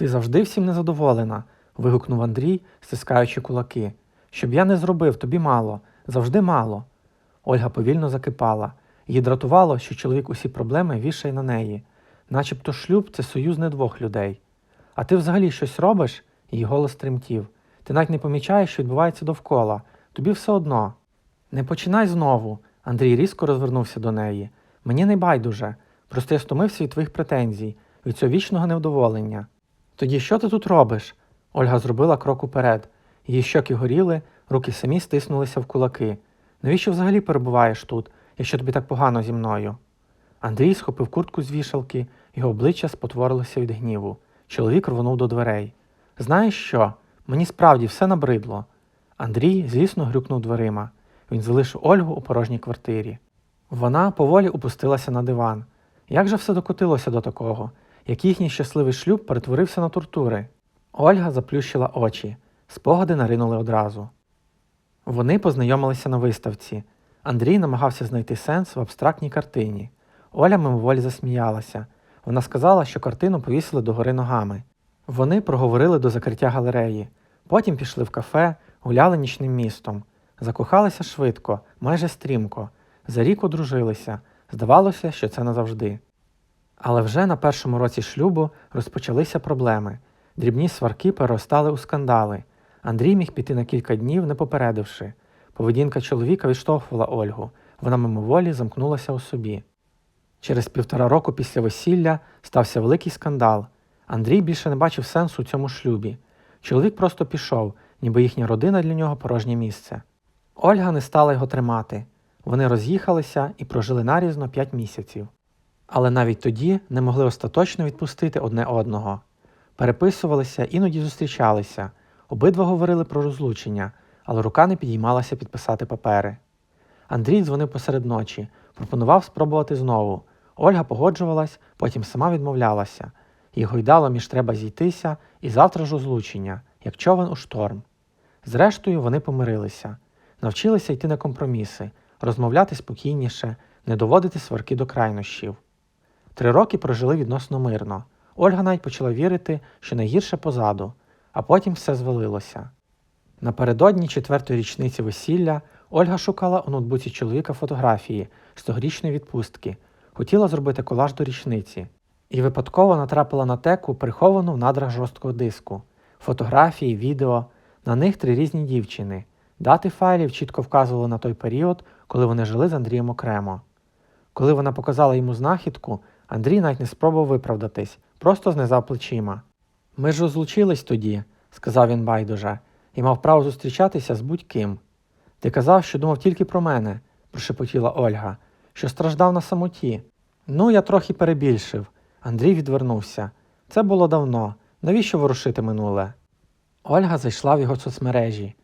Ти завжди всім незадоволена, вигукнув Андрій, стискаючи кулаки. Щоб я не зробив, тобі мало, завжди мало. Ольга повільно закипала. Її дратувало, що чоловік усі проблеми вішає на неї, начебто шлюб це союз не двох людей. А ти взагалі щось робиш? Її голос тремтів. Ти навіть не помічаєш, що відбувається довкола. Тобі все одно. Не починай знову. Андрій різко розвернувся до неї. Мені не байдуже. Просто я стомився від твоїх претензій, від цього вічного невдоволення. Тоді що ти тут робиш? Ольга зробила крок уперед. Її щоки горіли, руки самі стиснулися в кулаки. Навіщо взагалі перебуваєш тут, якщо тобі так погано зі мною? Андрій схопив куртку з вішалки, його обличчя спотворилося від гніву. Чоловік рвонув до дверей. Знаєш що? Мені справді все набридло. Андрій злісно грюкнув дверима. Він залишив Ольгу у порожній квартирі. Вона поволі опустилася на диван. Як же все докотилося до такого? Як їхній щасливий шлюб перетворився на тортури? Ольга заплющила очі. Спогади наринули одразу. Вони познайомилися на виставці. Андрій намагався знайти сенс в абстрактній картині. Оля мимоволі засміялася. Вона сказала, що картину повісили догори ногами. Вони проговорили до закриття галереї. Потім пішли в кафе, гуляли нічним містом. Закохалися швидко, майже стрімко. За рік одружилися. Здавалося, що це назавжди. Але вже на першому році шлюбу розпочалися проблеми. Дрібні сварки переростали у скандали. Андрій міг піти на кілька днів, не попередивши. Поведінка чоловіка відштовхувала Ольгу. Вона мимоволі замкнулася у собі. Через півтора року після весілля стався великий скандал. Андрій більше не бачив сенсу у цьому шлюбі. Чоловік просто пішов, ніби їхня родина для нього порожнє місце. Ольга не стала його тримати. Вони роз'їхалися і прожили нарізно п'ять місяців. Але навіть тоді не могли остаточно відпустити одне одного. Переписувалися, іноді зустрічалися. Обидва говорили про розлучення, але рука не підіймалася підписати папери. Андрій дзвонив посеред ночі, пропонував спробувати знову. Ольга погоджувалась, потім сама відмовлялася. Їй гойдало між треба зійтися і завтра ж розлучення, як човен у шторм. Зрештою, вони помирилися, навчилися йти на компроміси, розмовляти спокійніше, не доводити сварки до крайнощів. Три роки прожили відносно мирно. Ольга навіть почала вірити, що найгірше позаду, а потім все звалилося. Напередодні четвертої річниці весілля Ольга шукала у ноутбуці чоловіка фотографії з тогорічної відпустки, хотіла зробити колаж до річниці, і випадково натрапила на теку, приховану в надрах жорсткого диску. Фотографії, відео, на них три різні дівчини. Дати файлів чітко вказували на той період, коли вони жили з Андрієм окремо. Коли вона показала йому знахідку, Андрій навіть не спробував виправдатись, просто знизав плечима. Ми ж розлучились тоді, сказав він байдуже, і мав право зустрічатися з будь-ким. Ти казав, що думав тільки про мене, прошепотіла Ольга, що страждав на самоті. Ну, я трохи перебільшив. Андрій відвернувся. Це було давно. Навіщо ворушити минуле? Ольга зайшла в його соцмережі.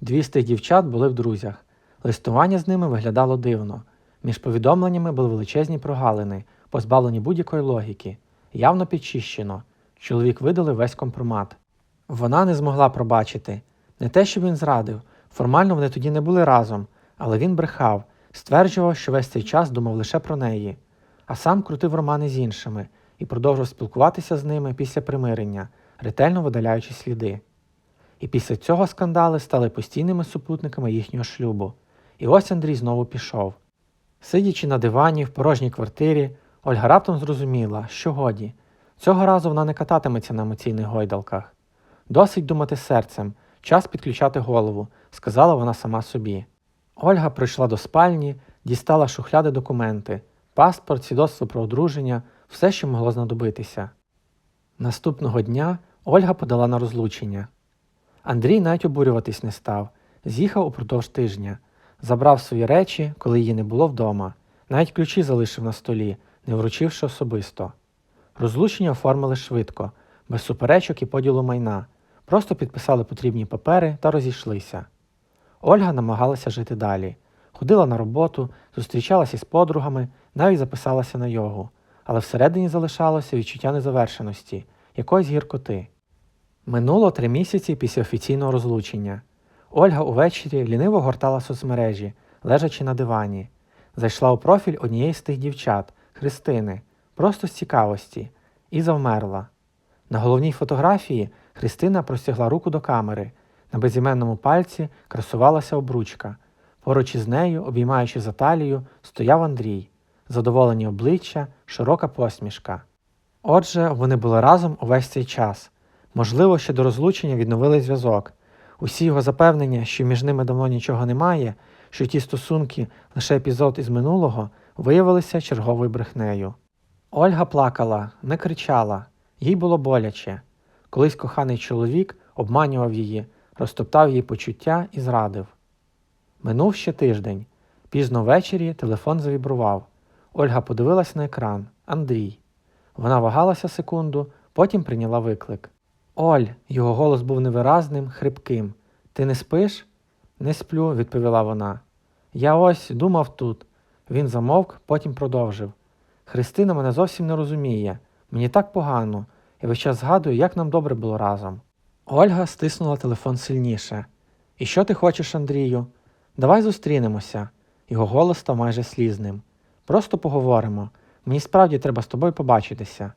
Дві з тих дівчат були в друзях. Листування з ними виглядало дивно. Між повідомленнями були величезні прогалини, позбавлені будь-якої логіки, явно підчищено. Чоловік видалив весь компромат. Вона не змогла пробачити. Не те, що він зрадив. Формально вони тоді не були разом, але він брехав, стверджував, що весь цей час думав лише про неї, а сам крутив романи з іншими і продовжував спілкуватися з ними після примирення, ретельно видаляючи сліди. І після цього скандали стали постійними супутниками їхнього шлюбу. І ось Андрій знову пішов. Сидячи на дивані в порожній квартирі, Ольга раптом зрозуміла, що годі. Цього разу вона не кататиметься на емоційних гойдалках. Досить думати серцем, час підключати голову, сказала вона сама собі. Ольга прийшла до спальні, дістала шухляди документи, паспорт, свідоцтво про одруження, все, що могло знадобитися. Наступного дня Ольга подала на розлучення. Андрій навіть обурюватись не став, з'їхав упродовж тижня, забрав свої речі, коли її не було вдома, навіть ключі залишив на столі, не вручивши особисто. Розлучення оформили швидко, без суперечок і поділу майна, просто підписали потрібні папери та розійшлися. Ольга намагалася жити далі, ходила на роботу, зустрічалася із подругами, навіть записалася на йогу, але всередині залишалося відчуття незавершеності, якоїсь гіркоти. Минуло три місяці після офіційного розлучення. Ольга увечері ліниво гортала соцмережі, лежачи на дивані. Зайшла у профіль однієї з тих дівчат, Христини, просто з цікавості, і завмерла. На головній фотографії Христина простягла руку до камери. На безіменному пальці красувалася обручка. Поруч із нею, обіймаючи за талію, стояв Андрій. Задоволені обличчя, широка посмішка. Отже, вони були разом увесь цей час. Можливо, ще до розлучення відновили зв'язок. Усі його запевнення, що між ними давно нічого немає, що ті стосунки лише епізод із минулого, виявилися черговою брехнею. Ольга плакала, не кричала, їй було боляче. Колись коханий чоловік обманював її, розтоптав її почуття і зрадив. Минув ще тиждень. Пізно ввечері телефон завібрував. Ольга подивилась на екран Андрій. Вона вагалася секунду, потім прийняла виклик. Оль, його голос був невиразним, хрипким. Ти не спиш? Не сплю, відповіла вона. Я ось думав тут. Він замовк, потім продовжив. Христина мене зовсім не розуміє. Мені так погано. Я весь час згадую, як нам добре було разом. Ольга стиснула телефон сильніше. І що ти хочеш, Андрію? Давай зустрінемося. Його голос став майже слізним. Просто поговоримо. Мені справді треба з тобою побачитися.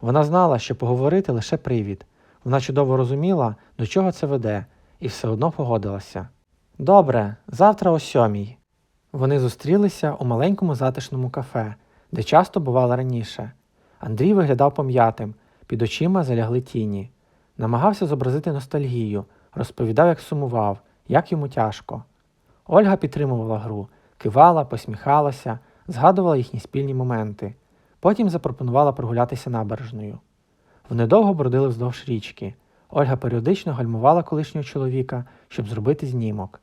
Вона знала, що поговорити лише привід. Вона чудово розуміла, до чого це веде, і все одно погодилася. Добре, завтра о сьомій. Вони зустрілися у маленькому затишному кафе, де часто бували раніше. Андрій виглядав пом'ятим, під очима залягли тіні. Намагався зобразити ностальгію, розповідав, як сумував, як йому тяжко. Ольга підтримувала гру, кивала, посміхалася, згадувала їхні спільні моменти. Потім запропонувала прогулятися набережною. Вони довго бродили вздовж річки. Ольга періодично гальмувала колишнього чоловіка, щоб зробити знімок.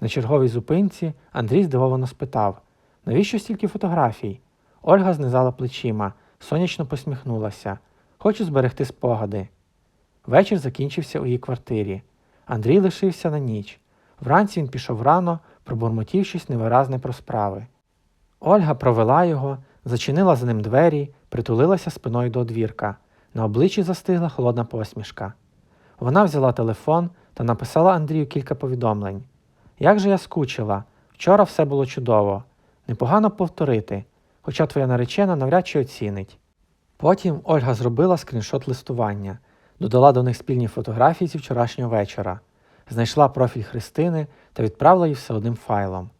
На черговій зупинці Андрій здивовано спитав навіщо стільки фотографій? Ольга знизала плечима, сонячно посміхнулася. Хочу зберегти спогади. Вечір закінчився у її квартирі. Андрій лишився на ніч. Вранці він пішов рано, пробурмотів щось невиразне про справи. Ольга провела його, зачинила за ним двері, притулилася спиною до одвірка. На обличчі застигла холодна посмішка. Вона взяла телефон та написала Андрію кілька повідомлень. Як же я скучила, вчора все було чудово. Непогано повторити, хоча твоя наречена навряд чи оцінить. Потім Ольга зробила скріншот листування, додала до них спільні фотографії зі вчорашнього вечора, знайшла профіль Христини та відправила її все одним файлом.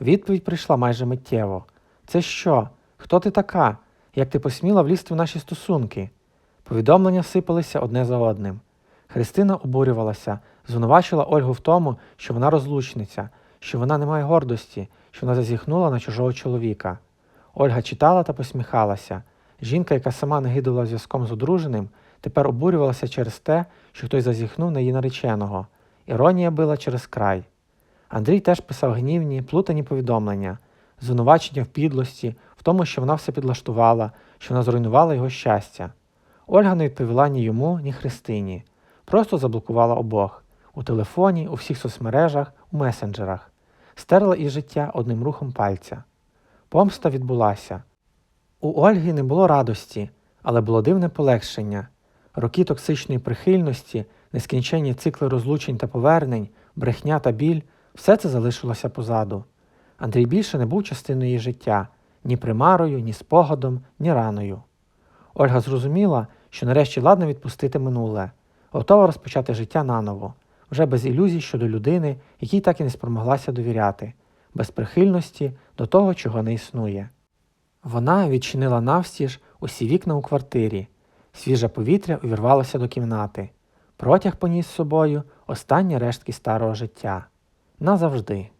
Відповідь прийшла майже миттєво. Це що? Хто ти така? Як ти посміла влізти в наші стосунки? Повідомлення сипалися одне за одним. Христина обурювалася, звинувачила Ольгу в тому, що вона розлучниця, що вона не має гордості, що вона зазіхнула на чужого чоловіка. Ольга читала та посміхалася. Жінка, яка сама не гидувала зв'язком з одруженим, тепер обурювалася через те, що хтось зазіхнув на її нареченого. Іронія била через край. Андрій теж писав гнівні, плутані повідомлення, звинувачення в підлості, в тому, що вона все підлаштувала, що вона зруйнувала його щастя. Ольга не відповіла ні йому, ні Христині. Просто заблокувала обох у телефоні, у всіх соцмережах, у месенджерах, стерла із життя одним рухом пальця. Помста відбулася. У Ольги не було радості, але було дивне полегшення. Роки токсичної прихильності, нескінченні цикли розлучень та повернень, брехня та біль все це залишилося позаду. Андрій більше не був частиною її життя ні примарою, ні спогадом, ні раною. Ольга зрозуміла, що нарешті ладно відпустити минуле, готова розпочати життя наново, вже без ілюзій щодо людини, якій так і не спромоглася довіряти, без прихильності до того, чого не існує. Вона відчинила навстіж усі вікна у квартирі, свіже повітря увірвалося до кімнати. Протяг поніс з собою останні рештки старого життя. Назавжди.